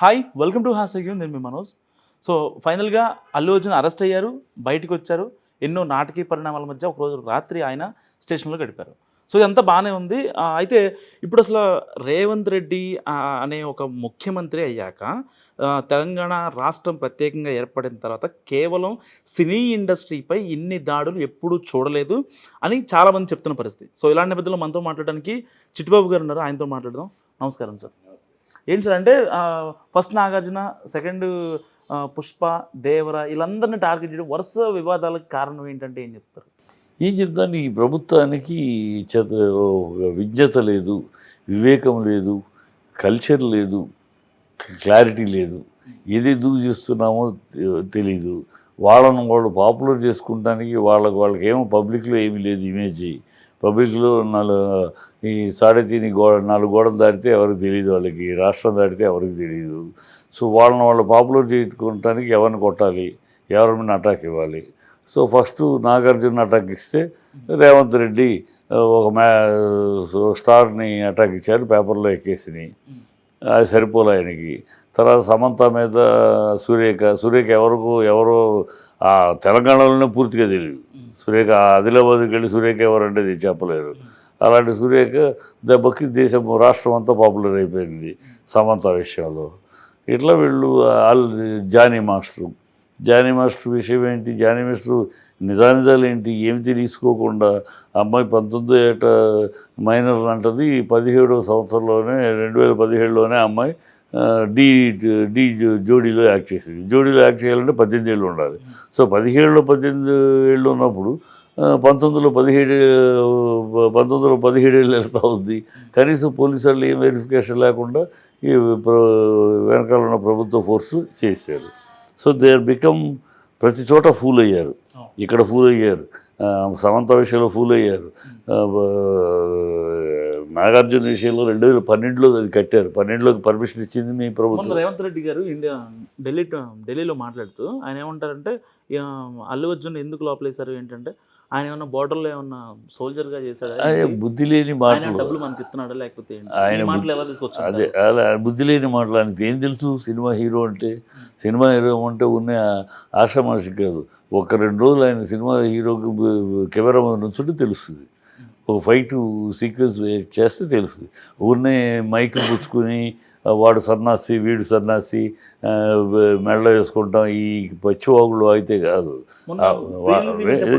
Hi welcome to హాస్ అగ్యూన్ నేను మీ మనోజ్. సో ఫైనల్గా అల్లు అర్జున్ అరెస్ట్ అయ్యారు బయటకు వచ్చారు. ఎన్నో నాటకీయ పరిణామాల మధ్య ఒకరోజు రాత్రి ఆయన స్టేషన్లో గడిపారు. సో ఇదంతా బాగానే ఉంది. అయితే ఇప్పుడు అసలు రేవంత్ రెడ్డి అనే ఒక ముఖ్యమంత్రి అయ్యాక తెలంగాణ రాష్ట్రం ప్రత్యేకంగా ఏర్పడిన తర్వాత కేవలం సినీ ఇండస్ట్రీపై ఇన్ని దాడులు ఎప్పుడూ చూడలేదు అని చాలామంది చెప్తున్న పరిస్థితి. సో ఇలాంటి నేపథ్యంలో మనతో మాట్లాడడానికి చిట్టుబాబు గారు ఉన్నారు. ఆయనతో మాట్లాడదాం. నమస్కారం సార్. ఏంటి సార్ అంటే ఫస్ట్ నాగార్జున సెకండ్ పుష్ప దేవర వీళ్ళందరినీ టార్గెట్ చేయడం వరుస వివాదాలకు కారణం ఏంటంటే ఏం చెప్తారు? ఏం చెప్తాను ఈ ప్రభుత్వానికి చెత విజ్ఞత లేదు వివేకం లేదు కల్చర్ లేదు క్లారిటీ లేదు. ఏది ఎందుకు చేస్తున్నామో తెలీదు. వాళ్ళను వాళ్ళు పాపులర్ చేసుకుంటానికి వాళ్ళకి వాళ్ళకి ఏమో పబ్లిక్లో ఏమీ లేదు ఇమేజ్. పబ్లిక్లో నాలుగు ఈ సాడే తిని గోడ నాలుగు గోడలు దాటితే ఎవరికి తెలియదు వాళ్ళకి రాష్ట్రం దాటితే ఎవరికి తెలియదు సో వాళ్ళని వాళ్ళు పాపులర్ చేసుకోవటానికి ఎవరిని కొట్టాలి? ఎవరి మీద అటాక్ ఇవ్వాలి? సో ఫస్ట్ నాగార్జున అటాక్ ఇస్తే రేవంత్ రెడ్డి ఒక మ్యా స్టార్ని అటాక్ ఇచ్చాడు పేపర్లో ఎక్కేసినాయి అది సరిపోలే ఆయనకి. తర్వాత సమంత మీద సురేఖ సురేఖ ఎవరికి ఎవరో తెలంగాణలోనే పూర్తిగా తెలియదు సురేఖ ఆదిలాబాద్కి వెళ్ళి సురేఖ ఎవరంటే అది చెప్పలేరు అలాంటి సురేఖ దెబ్బకి దేశం రాష్ట్రం అంతా పాపులర్ అయిపోయింది సమంత విషయంలో. ఇట్లా వీళ్ళు all Jani master. Jani master విషయం ఏంటి? జానీ మాస్టర్ నిజానిజాలు ఏంటి? ఏమి తెలుసుకోకుండా అమ్మాయి పంతొమ్మిదో ఏట మైనర్ అంటది పదిహేడవ సంవత్సరంలోనే రెండు వేల పదిహేడులోనే అమ్మాయి డి డి జో- జోడీలో యాక్ట్ చేసేది. జోడీలో యాక్ట్ చేయాలంటే పద్దెనిమిది ఏళ్ళు ఉండాలి. సో పదిహేడులో పద్దెనిమిది ఏళ్ళు ఉన్నప్పుడు పంతొమ్మిదిలో పదిహేడు పంతొమ్మిదిలో పదిహేడు ఏళ్ళు ఎలా ఉంది? కనీసం పోలీసు వాళ్ళు ఏం వెరిఫికేషన్ లేకుండా ఈ వెనకాల ఉన్న ప్రభుత్వ ఫోర్సు చేశారు. సో దే ఆర్ బికమ్ ప్రతి చోట ఫూల్ అయ్యారు. ఇక్కడ ఫూల్ అయ్యారు. సమంత విషయంలో ఫూల్ అయ్యారు. నాగార్జున విషయంలో రెండు వేల పన్నెండులో అది కట్టారు. పన్నెండులోకి పర్మిషన్ ఇచ్చింది మీ ప్రభుత్వం. రేవంత్ రెడ్డి గారు ఇండియా ఢిల్లీ ఢిల్లీలో మాట్లాడుతూ ఆయన ఏమంటారంటే "ఆ, అల్లు అర్జున్ ఎందుకు లోపలేశారు ఏంటంటే ఆయన ఏమన్నా బోర్డర్లో ఏమన్నా సోల్జర్గా చేశాడా? అదే? బుద్ధి లేని మాటలు. డబ్బులు మనకి ఇస్తున్నాడా లేకపోతే? ఆయన మాటలు బుద్ధి- ఎలా అదే తీసుకొచ్చారు అలా బుద్ధి లేని మాటలు. ఆయనకి ఏం తెలుసు? సినిమా హీరో అంటే సినిమా హీరో అంటే ఉన్న ఆషామాషి కాదు. ఒక రెండు రోజులు ఆయన సినిమా హీరోకి కెమెరా ముందు నుంచుంటే తెలుస్తుంది. ఒక ఫైట్ సీక్వెన్స్ చేస్తే తెలుస్తుంది. ఊరినే మైక్ పుచ్చుకుని వాడు సన్నాసి వీడు సన్నాసి మెడలో వేసుకుంటాం ఈ పచ్చివాగులు అయితే కాదు.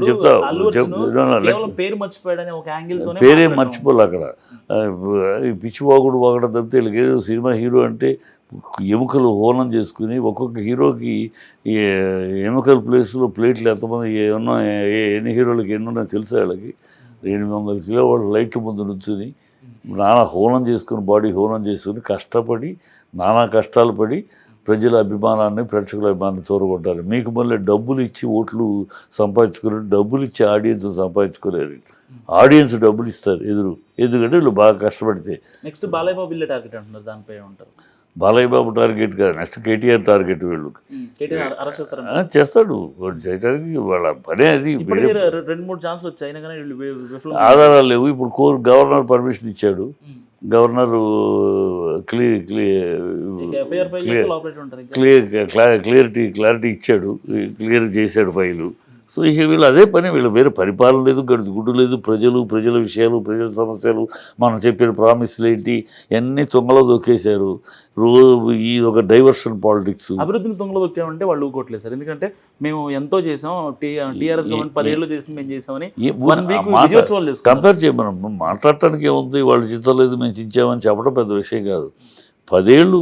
చెప్తా పేరు. మర్చిపోలే అక్కడ. పిచ్చివాగుడు వాగడం తప్పితే వీళ్ళకి ఏదో సినిమా హీరో అంటే ఎముకలు హోనం చేసుకుని ఒక్కొక్క హీరోకి ఎముకల ప్లేస్లో ప్లేట్లు ఎంతమంది ఏమన్నా ఏ- ఎన్ని హీరోలకి ఎన్ని ఉన్నాయో తెలుసా వాళ్ళకి? ఎనిమిది వందల కిలో వాళ్ళు లైట్ల ముందు నుంచుని నానా హోనం చేసుకుని బాడీ హోనం చేసుకుని కష్టపడి నానా కష్టాలు పడి ప్రజల అభిమానాన్ని ప్రేక్షకుల అభిమానాన్ని చూరగొట్టారు మీకు మళ్ళీ డబ్బులు ఇచ్చి ఓట్లు సంపాదించుకుని డబ్బులు ఇచ్చి ఆడియన్స్ సంపాదించుకోలేరు. ఆడియన్స్ డబ్బులు ఇస్తారు ఎదురు. ఎందుకంటే వీళ్ళు బాగా కష్టపడితే. నెక్స్ట్ బాలయ్య బాబు టార్గెట్ అంటున్నారు దానిపై ఉంటారు బాలయ్య బాబు టార్గెట్ కాదు నెక్స్ట్ కేటీఆర్ టార్గెట్ వీళ్ళు చేస్తాడు. వాడు చేయడానికి వాళ్ళ పనే అది. రెండు మూడు ఛాన్సులు వచ్చాయి ఆధారాలు లేవు. ఇప్పుడు కోర్ గవర్నర్ పర్మిషన్ ఇచ్చాడు. Governor clear clear clear clarity clarity ఇచ్చాడు. క్లియర్ చేశాడు ఫైలు. సో ఇక వీళ్ళు అదే పని వీళ్ళు వేరే పరిపాలన లేదు గుడ్డు లేదు. ప్రజలు ప్రజల విషయాలు ప్రజల సమస్యలు మనం చెప్పిన ప్రామిస్లు ఏంటి అన్నీ తొంగలో దొక్కేశారు. రోజు ఈ ఒక డైవర్షన్ పాలిటిక్స్. అభివృద్ధిని తొంగలో దొక్కామంటే వాళ్ళు ఊకోట్లేదు సార్. ఎందుకంటే మేము ఎంతో చేసాం టీఆర్ఎస్ గవర్నమెంట్ పదేళ్ళు చేసింది మేము చేసామని కంపేర్ చేయమనం మాట్లాడటానికి ఏముంది వాళ్ళు చించలేదు మేము చించామని చెప్పడం పెద్ద విషయం కాదు. పదేళ్ళు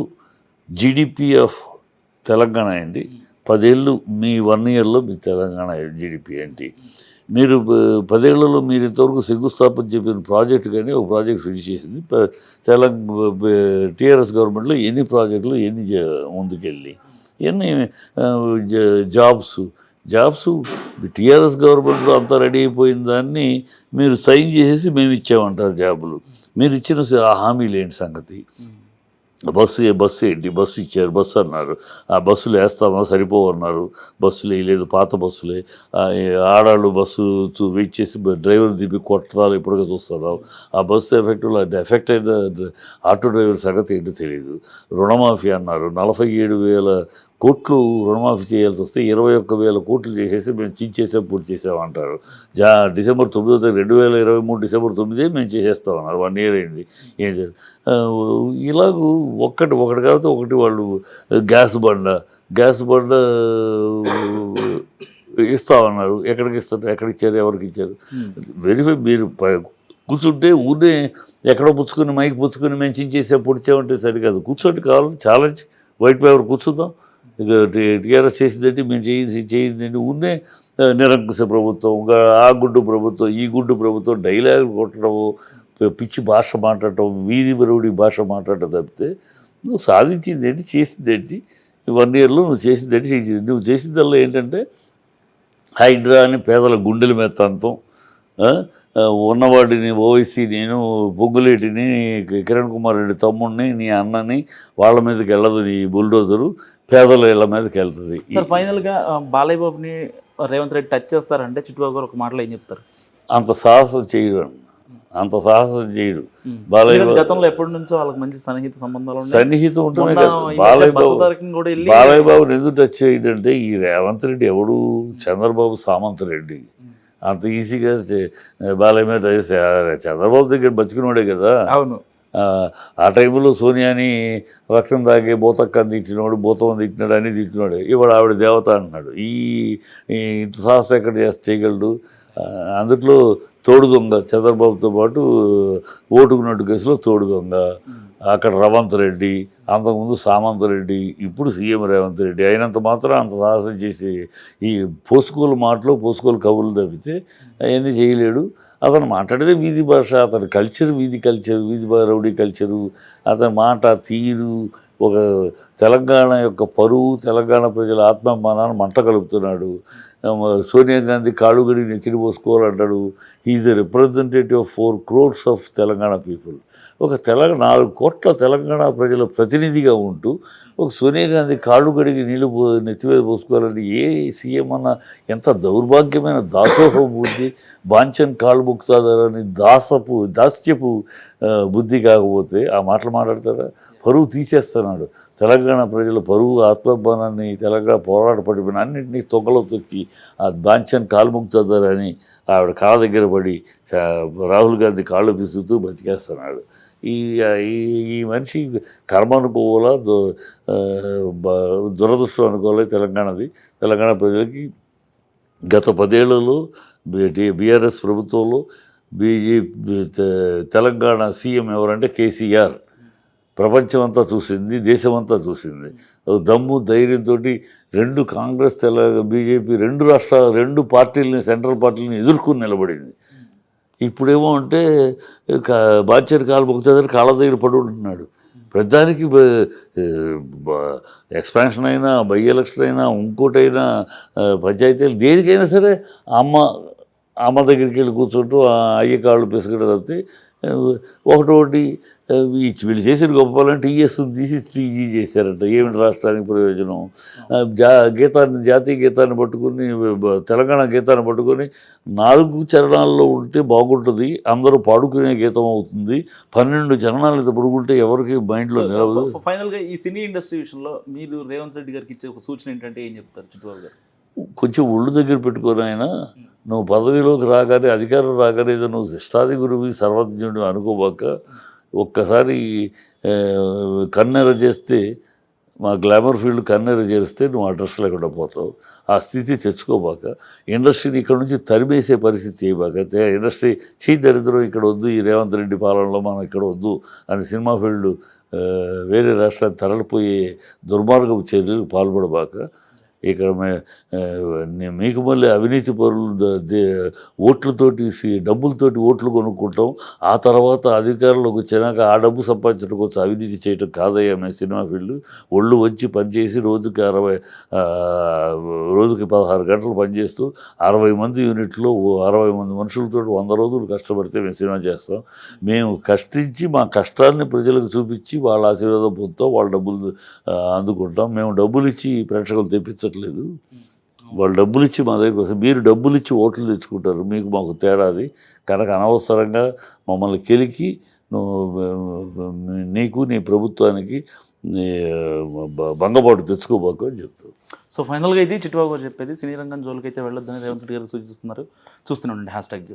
జీడిపి ఆఫ్ తెలంగాణ ఏంటి పదేళ్ళు మీ వన్ ఇయర్లో మీ తెలంగాణ జీడిపి ఏంటి? మీరు పదేళ్ళలో మీరు ఇంతవరకు శంకుస్థాపన చెప్పిన ప్రాజెక్ట్ కానీ ఒక ప్రాజెక్ట్ ఫినిష్ చేసింది. తెలంగాణ టీఆర్ఎస్ గవర్నమెంట్లో ఎన్ని ప్రాజెక్టులు ఎన్ని ముందుకెళ్ళి ఎన్ని జాబ్స్ జాబ్స్ టీఆర్ఎస్ గవర్నమెంట్లో అంతా రెడీ అయిపోయిన దాన్ని మీరు సైన్ చేసేసి మేము ఇచ్చామంటారు జాబులు. మీరు ఇచ్చిన హామీలు ఏంటి సంగతి? బస్సు ఏ బస్సు ఏంటి? బస్సు ఇచ్చారు బస్సు అన్నారు. ఆ బస్సులు వేస్తామా? సరిపోవన్నారు బస్సులు వేయలేదు పాత బస్సులే. ఆడాళ్ళు బస్సు చూ- వెయిట్ చేసి డ్రైవర్ దిప్పి కొట్టడాలు ఇప్పటికే చూస్తున్నాం. ఆ బస్సు ఎఫెక్ట్ ఎఫెక్ట్ అయిన ఆటో డ్రైవర్ సంగతి ఏంటో తెలియదు రుణమాఫీ అన్నారు. నలభై ఏడు వేల కోట్లు రుణమాఫీ చేయాల్సి వస్తే ఇరవై ఒక్క వేల కోట్లు చేసేసి మేము చించేసాం పూర్తి చేసామంటారు జా డిసెంబర్ తొమ్మిదో తారీఖు రెండు వేల ఇరవై మూడు డిసెంబర్ తొమ్మిదే మేము చేసేస్తామన్నారు వన్ ఇయర్ అయింది. ఏం ఇలాగ ఒక్కటి ఒకటి కాబట్టి ఒకటి వాళ్ళు గ్యాస్ బండ గ్యాస్ బండ ఇస్తామన్నారు ఎక్కడికి ఇస్తారు? ఎక్కడికి ఇచ్చారు? ఎవరికి ఇచ్చారు? వెరిఫై మీరు కూర్చుంటే ఊరినే ఎక్కడో పుచ్చుకొని మైక్ పుచ్చుకొని మేము చించేసే పొడిచామంటే సరికాదు. కూర్చోండి కావాలి ఛాలెంజ్. వైట్ పేపర్ కూర్చుందాం. టీఆర్ఎస్ చేసిందంటే మేము చేయింది చేయిందంటే ఉన్నే నిరంకుశ ప్రభుత్వం ఇంకా ఆ గుడ్డు ప్రభుత్వం ఈ గుడ్డు ప్రభుత్వం డైలాగ్ కొట్టడము పిచ్చి భాష మాట్లాడటం వీధి బరువుడి భాష మాట్లాడటం తప్పితే నువ్వు సాధించింది ఏంటి చేసింది ఏంటి? వన్ ఇయర్లో నువ్వు చేసింది ఏంటి చేసింది నువ్వు చేసిందల్లా ఏంటంటే హైడ్రా అని పేదల గుండెల మీద తంతం ఉన్నవాడిని ఓవైసీ నేను బొగ్గులేటిని కిరణ్ కుమార్ రెడ్డి తమ్ముడిని నీ అన్నని వాళ్ళ మీదకి వెళ్ళదు నీ బుల్డోజరు పేదల ఇళ్ళ మీదకి వెళ్తుంది. సార్ ఫైనల్గా బాలయ్య బాబుని రేవంత్ రెడ్డి టచ్ చేస్తారంటే చిట్టుబాబు గారు ఒక మాటలో ఏం చెప్తారు? అంత సాహసం చేయడు. అంత సాహసం చేయడు. బాలయ్య గతంలో ఎప్పటి నుంచో వాళ్ళకి మంచి సన్నిహిత సంబంధాలు సన్నిహితం కదా. మధ్య బాలయ్య బాబు బాలయ్య బాబుని ఎందుకు టచ్ చేయడంటే ఈ రేవంత్ రెడ్డి ఎవడు? చంద్రబాబు సామంత్ రెడ్డి. అంత ఈజీగా బాలయ్య మీద చంద్రబాబు దగ్గర బతికినోడే కదా. అవును. ఆ, టైంలో సోనియాని రక్తం తాగి బోతక్కని తిట్టినోడు బోతం తిట్టినాడు అని తిట్టినాడు. ఇవాడు ఆవిడ దేవత అంటున్నాడు. ఈ ఇంత సాహసం ఎక్కడ చేస్తే చేయగలడు? అందుట్లో తోడు దొంగ చంద్రబాబుతో పాటు ఓటుకున్నట్టు కేసులో తోడు దొంగ అక్కడ రవంత్ రెడ్డి అంతకుముందు సామంత్ రెడ్డి ఇప్పుడు సీఎం రేవంత్ రెడ్డి. అయినంత మాత్రం అంత సాహసం చేసి ఈ పోసుకోలు మాటలు పోసుకోలు కబుర్లు తప్పితే అవన్నీ చేయలేడు. అతను మాట్లాడేదే వీధి భాష అతని కల్చర్ వీధి కల్చర్ వీధి రౌడీ కల్చరు అతని మాట తీరు ఒక తెలంగాణ యొక్క పరువు తెలంగాణ ప్రజల ఆత్మాభిమానాన్ని మంట కలుపుతున్నాడు. సోనియా గాంధీ కాళ్ళుగడి నెత్తిని పోసుకోవాలంటాడు. Is the representative of four crores of Telangana people ఒక తెలంగాణ నాలుగు కోట్ల తెలంగాణ ప్రజల ప్రతినిధిగా ఉంటూ ఒక సోనియా గాంధీ కాళ్ళు కడిగి నీళ్ళు పో నెత్తి మీద పోసుకోవాలని ఏ సీఎం అన్న ఎంత దౌర్భాగ్యమైన దాసోహ బుద్ధి బాంచన్ కాళ్ళు బుక్తాదారని దాసపు దాస్యపు బుద్ధి కాకపోతే ఆ మాటలు మాట్లాడతారా? పరువు తీసేస్తున్నాడు. తెలంగాణ ప్రజల పరువు ఆత్మాభిమానాన్ని తెలంగాణ పోరాట పడిపోయిన అన్నింటినీ తొక్కలో తొక్కి ఆ బాంచన్ కాలుముక్తదారని ఆవిడ కాళ్ళ దగ్గర పడి రాహుల్ గాంధీ కాళ్ళు పిసుకుతూ బతికేస్తున్నాడు. ఈ ఈ మనిషి కర్మ అనుకోవాలా దురదృష్టం అనుకోవాలి తెలంగాణది. తెలంగాణ ప్రజలకి గత పదేళ్ళలో బీఆర్ఎస్ ప్రభుత్వంలో బీజేపీ తెలంగాణ సీఎం ఎవరంటే కేసీఆర్. ప్రపంచం అంతా చూసింది దేశమంతా చూసింది. దమ్ము ధైర్యంతో రెండు కాంగ్రెస్ తెల బీజేపీ రెండు రాష్ట్రాల రెండు పార్టీలని సెంట్రల్ పార్టీలని ఎదుర్కొని నిలబడింది. ఇప్పుడేమో అంటే కా- బాధ్యత కాలు మొక్కుతుందని కాళ్ళ దగ్గర పడి ఉంటున్నాడు. ప్రతిదానికి ఎక్స్పాన్షన్ అయినా బై ఎలక్షన్ అయినా ఇంకోటైనా పంచాయతీలు దేనికైనా సరే అమ్మ అమ్మ దగ్గరికి వెళ్ళి కూర్చుంటూ ఆ అయ్య కాళ్ళు పిసుకడం తప్పితే ఒకటోటి వీళ్ళు చేసిన గొప్పలంటే టీఎస్ తీసి త్రీజీ చేశారంట. ఏమిటి రాష్ట్రానికి ప్రయోజనం? జా గీతాన్ని జాతీయ గీతాన్ని పట్టుకుని తెలంగాణ గీతాన్ని పట్టుకొని నాలుగు చరణాల్లో ఉంటే బాగుంటుంది అందరూ పాడుకునే గీతం అవుతుంది పన్నెండు చరణాలు పడుకుంటే ఎవరికి మైండ్లో నిలవదు. ఫైనల్గా ఈ సినీ ఇండస్ట్రీ విషయంలో మీరు రేవంత్ రెడ్డి గారికి ఇచ్చే ఒక సూచన ఏంటంటే ఏం చెప్తారు చిట్టుబాబు గారు? కొంచెం ఒళ్ళు దగ్గర పెట్టుకొని ఆయన. నువ్వు పదవిలోకి రాగానే అధికారం రాగానే ఏదో నువ్వు శిష్టాది గురువి సర్వజ్ఞుడు అనుకోబాక ఒక్కసారి కన్నెర చేస్తే మా గ్లామర్ ఫీల్డ్ కన్నెర చేస్తే నువ్వు అడ్రస్ లేకుండా పోతావు. ఆ స్థితి తెచ్చుకోబాక ఇండస్ట్రీని ఇక్కడ నుంచి తరిమేసే పరిస్థితి చేయబాక ఇండస్ట్రీ చీ దరిద్రం ఇక్కడ వద్దు ఈ రేవంత్ రెడ్డి పాలనలో మనం ఇక్కడ వద్దు అని సినిమా ఫీల్డ్ వేరే రాష్ట్రానికి తరలిపోయే దుర్మార్గపు చర్యలకు పాల్పడబాక ఇక్కడ మీకు మళ్ళీ అవినీతి పరులు ఓట్లతోటి డబ్బులతోటి ఓట్లు కొనుక్కుంటాం. ఆ తర్వాత అధికారంలోకి వచ్చినాక ఆ డబ్బు సంపాదించడం కోసం అవినీతి చేయటం కాదయ్యా మేము సినిమా ఫీల్డ్. ఒళ్ళు వచ్చి పనిచేసి రోజుకి అరవై రోజుకి పదహారు గంటలు పనిచేస్తూ అరవై మంది యూనిట్లో అరవై మంది మనుషులతో వంద రోజులు కష్టపడితే మేము సినిమా చేస్తాం. మేము కష్టించి మా కష్టాన్ని ప్రజలకు చూపించి వాళ్ళ ఆశీర్వాదం పొందుతాం వాళ్ళ డబ్బులు అందుకుంటాం. మేము డబ్బులు ఇచ్చి ప్రేక్షకులు తెప్పించట్లేదు వాళ్ళు డబ్బులు ఇచ్చి మా దగ్గరికి వస్తారు మీరు డబ్బులు ఇచ్చి ఓట్లు తెచ్చుకుంటారు మీకు మాకు తేడాది. కనుక అనవసరంగా మమ్మల్ని కెలికి నువ్వు నీకు నీ ప్రభుత్వానికి భంగపాటు తెచ్చుకోబాకు అని చెప్తారు. సో ఫైనల్గా ఇది చిట్టుబాబు గారు చెప్పేది సినీ రంగం జోలికి అయితే వెళ్ళొద్దని రేవంత్ రెడ్డి గారు సూచిస్తున్నారు. చూస్తూనే ఉండండి హ్యాష్ ట్యాగ్